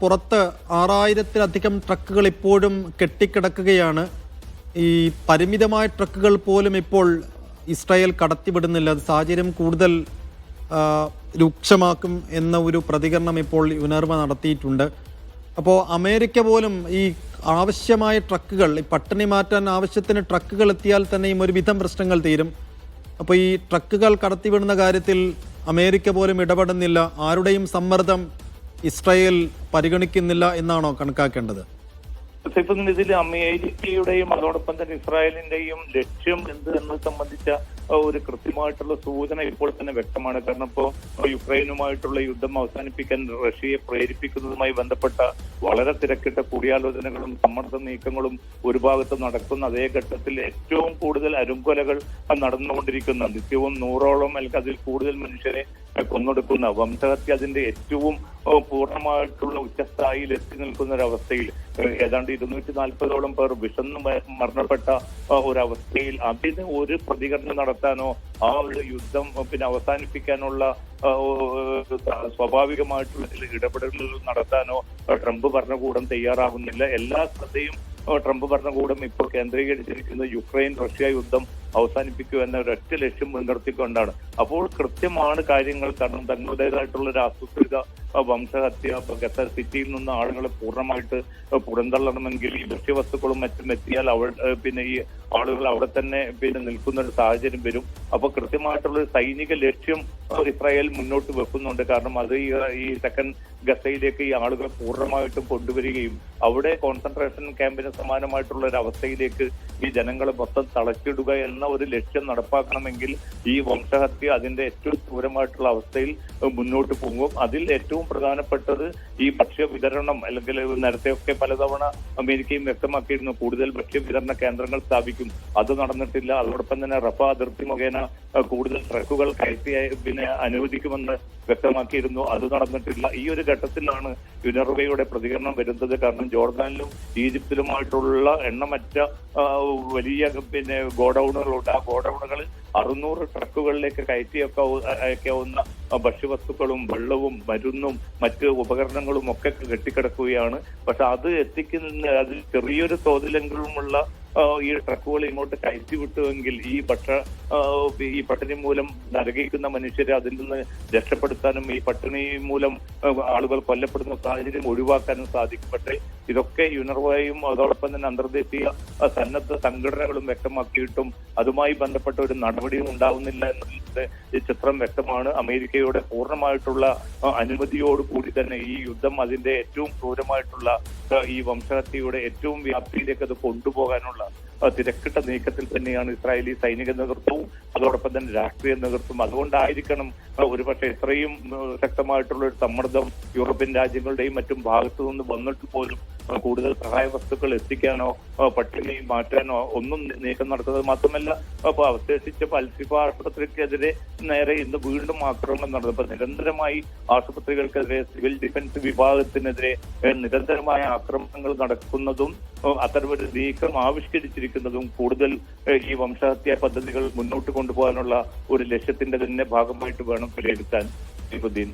പുറത്ത് ആറായിരത്തിലധികം ട്രക്കുകൾ ഇപ്പോഴും കെട്ടിക്കിടക്കുകയാണ്. ഈ പരിമിതമായ ട്രക്കുകൾ പോലും ഇപ്പോൾ ഇസ്രായേൽ കടത്തിവിടുന്നില്ല. അത് സാഹചര്യം കൂടുതൽ രൂക്ഷമാക്കും എന്ന ഒരു പ്രതികരണം ഇപ്പോൾ യുനർവ നടത്തിയിട്ടുണ്ട്. അപ്പോൾ അമേരിക്ക പോലും ഈ ആവശ്യമായ ട്രക്കുകൾ ഈ പട്ടിണി മാറ്റാൻ ആവശ്യത്തിന് ട്രക്കുകൾ എത്തിയാൽ തന്നെയും ഒരുവിധം പ്രശ്നങ്ങൾ തീരും. അപ്പോൾ ഈ ട്രക്കുകൾ കടത്തിവിടുന്ന കാര്യത്തിൽ അമേരിക്ക പോലും ഇടപെടുന്നില്ല. ആരുടെയും സമ്മർദ്ദം ഇസ്രായേൽ പരിഗണിക്കുന്നില്ല എന്നാണോ കണക്കാക്കേണ്ടത്? ഇപ്പം ഇതിൽ അമേരിക്കയുടെയും അതോടൊപ്പം തന്നെ ഇസ്രായേലിന്റെയും ലക്ഷ്യം എന്ത് എന്നത് സംബന്ധിച്ച ഒരു കൃത്യമായിട്ടുള്ള സൂചന ഇപ്പോൾ തന്നെ വ്യക്തമാണ്. കാരണം ഇപ്പോ യുക്രൈനുമായിട്ടുള്ള യുദ്ധം അവസാനിപ്പിക്കാൻ റഷ്യയെ പ്രേരിപ്പിക്കുന്നതുമായി ബന്ധപ്പെട്ട വളരെ തിരക്കിട്ട കൂടിയാലോചനകളും സമ്മർദ്ദ നീക്കങ്ങളും ഒരു ഭാഗത്ത് നടക്കുന്ന അതേ ഘട്ടത്തിൽ ഏറ്റവും കൂടുതൽ അരുംകൊലകൾ നടന്നുകൊണ്ടിരിക്കുന്ന നിത്യവും നൂറോളം അല്ലെങ്കിൽ അതിൽ കൂടുതൽ മനുഷ്യരെ കൊന്നൊടുക്കുന്ന വംശഹത്യ അതിന്റെ ഏറ്റവും പൂർണമായിട്ടുള്ള ഉച്ചസ്ഥായിയിൽ എത്തി നിൽക്കുന്ന ഒരു അവസ്ഥയിൽ ഏതാണ്ട് ഇരുന്നൂറ്റി നാൽപ്പതോളം പേർ വിഷന്ന് മരണപ്പെട്ട ഒരവസ്ഥയിൽ ഒരു അതിന് ഒരു പ്രതികരണം നടത്താനോ ആ ഒരു യുദ്ധം പിന്നെ അവസാനിപ്പിക്കാനുള്ള സ്വാഭാവികമായിട്ടുള്ള ഇടപെടലുകൾ നടത്താനോ ട്രംപ് ഭരണകൂടം തയ്യാറാകുന്നില്ല എല്ലാ ശ്രദ്ധയും ട്രംപ് ഭരണകൂടം ഇപ്പോൾ കേന്ദ്രീകരിച്ചിരിക്കുന്ന യുക്രൈൻ റഷ്യ യുദ്ധം അവസാനിപ്പിക്കുക എന്ന ഒരൊറ്റ ലക്ഷ്യം മുൻനിർത്തിക്കൊണ്ടാണ് അപ്പോൾ കൃത്യമാണ് കാര്യങ്ങൾ. കാരണം തങ്ങളുടേതായിട്ടുള്ള ഒരു ആസൂത്രിത വംശഹത്യ ഗസ സിറ്റിയിൽ നിന്ന് ആളുകളെ പൂർണമായിട്ട് പുറന്തള്ളണമെങ്കിൽ ഈ ഭക്ഷ്യവസ്തുക്കളും മറ്റും എത്തിയാൽ അവ പിന്നെ ഈ ആളുകൾ അവിടെ തന്നെ പിന്നെ നിൽക്കുന്ന ഒരു സാഹചര്യം വരും. അപ്പൊ കൃത്യമായിട്ടുള്ള സൈനിക ലക്ഷ്യം ഇസ്രായേൽ മുന്നോട്ട് വെക്കുന്നുണ്ട്. കാരണം അത് ഈ സെക്കൻഡ് ഗസയിലേക്ക് ഈ ആളുകളെ പൂർണമായിട്ടും കൊണ്ടുവരികയും അവിടെ കോൺസെൻട്രേഷൻ ക്യാമ്പിന് സമാനമായിട്ടുള്ള ഒരു അവസ്ഥയിലേക്ക് ഈ ജനങ്ങളെ മൊത്തം തളച്ചിടുക എന്ന ഒരു ലക്ഷ്യം നടപ്പാക്കണമെങ്കിൽ ഈ വംശഹത്യ അതിന്റെ ഏറ്റവും ക്രൂരമായിട്ടുള്ള അവസ്ഥയിൽ മുന്നോട്ട് പോകും. അതിൽ ഏറ്റവും പ്രധാനപ്പെട്ടത് ഈ ഭക്ഷ്യ വിതരണം അല്ലെങ്കിൽ നേരത്തെയൊക്കെ പലതവണ അമേരിക്കയും വ്യക്തമാക്കിയിരുന്നു കൂടുതൽ ഭക്ഷ്യ വിതരണ കേന്ദ്രങ്ങൾ സ്ഥാപിക്കും. അത് നടന്നിട്ടില്ല. അതോടൊപ്പം തന്നെ റഫ അതിർത്തി മുഖേന കൂടുതൽ ട്രക്കുകൾ കയറ്റി അയ- പിന്നെ അനുവദിക്കുമെന്ന് വ്യക്തമാക്കിയിരുന്നു. അത് നടന്നിട്ടില്ല. ഈ ഒരു ഘട്ടത്തിലാണ് യുനർവയുടെ പ്രതികരണം വരുന്നത്. കാരണം ജോർദാനിലും ഈജിപ്തിലുമായിട്ടുള്ള എണ്ണമറ്റ വലിയ പിന്നെ ഗോഡൌണുകളുണ്ട്. ആ ഗോഡൌണുകളിൽ അറുന്നൂറ് ട്രക്കുകളിലേക്ക് കയറ്റിയൊക്കെ അയക്കാവുന്ന ഭക്ഷ്യവസ്തുക്കളും വെള്ളവും മരുന്നും മറ്റ് ഉപകരണങ്ങളും ഒക്കെ കെട്ടിക്കിടക്കുകയാണ്. പക്ഷെ അത് എത്തിക്കുന്ന അതിൽ ചെറിയൊരു തോതിലെങ്കിലുമുള്ള ഈ ട്രക്കുകൾ ഇങ്ങോട്ട് കയറ്റി വിട്ടുവെങ്കിൽ ഈ പട്ട ഈ പട്ടിണി മൂലം നരകിക്കുന്ന മനുഷ്യരെ അതിൽ നിന്ന് രക്ഷപ്പെടുത്താനും ഈ പട്ടിണി മൂലം ആളുകൾ കൊല്ലപ്പെടുന്ന സാഹചര്യം ഒഴിവാക്കാനും സാധിക്കും. പക്ഷേ ഇതൊക്കെ യുണർവയും അതോടൊപ്പം തന്നെ അന്തർദേശീയ സന്നദ്ധ സംഘടനകളും വ്യക്തമാക്കിയിട്ടും അതുമായി ബന്ധപ്പെട്ട ഒരു നടപടിയും ഉണ്ടാവുന്നില്ല ഈ ചിത്രം വ്യക്തമാണ്. അമേരിക്കയുടെ പൂർണമായിട്ടുള്ള അനുമതിയോടുകൂടി കൂടി തന്നെ ഈ യുദ്ധം അതിന്റെ ഏറ്റവും ക്രൂരമായിട്ടുള്ള ഈ വംശഹത്യയുടെ ഏറ്റവും വ്യാപ്തിയിലേക്ക് അത് കൊണ്ടുപോകാനുള്ള തിരക്കിട്ട നീക്കത്തിൽ തന്നെയാണ് ഇസ്രായേലി സൈനിക നേതൃത്വവും അതോടൊപ്പം തന്നെ രാഷ്ട്രീയ നേതൃത്വം അതുകൊണ്ടായിരിക്കണം ഒരുപക്ഷെ ഇത്രയും ശക്തമായിട്ടുള്ള ഒരു സമ്മർദ്ദം യൂറോപ്യൻ രാജ്യങ്ങളുടെയും മറ്റും ഭാഗത്തു നിന്ന് വന്നിട്ട് പോലും കൂടുതൽ സഹായ വസ്തുക്കൾ എത്തിക്കാനോ പട്ടിണി മാറ്റാനോ ഒന്നും നീക്കം നടത്തുന്നത് മാത്രമല്ല അപ്പൊ അവശേഷിച്ച പൽസിഫ ആശുപത്രിക്കെതിരെ നേരെ ഇന്ന് വീണ്ടും ആക്രമണം നടന്നു. അപ്പൊ നിരന്തരമായി ആശുപത്രികൾക്കെതിരെ സിവിൽ ഡിഫൻസ് വിഭാഗത്തിനെതിരെ നിരന്തരമായ ആക്രമണങ്ങൾ നടക്കുന്നതും അത്തരമൊരു നീക്കം ആവിഷ്കരിച്ചിരിക്കുന്നതും കൂടുതൽ ഈ വംശഹത്യാ പദ്ധതികൾ മുന്നോട്ട് കൊണ്ടുപോകാനുള്ള ഒരു ലക്ഷ്യത്തിന്റെ തന്നെ ഭാഗമായിട്ട് വേണം. ng Pilipitan. Hindi din.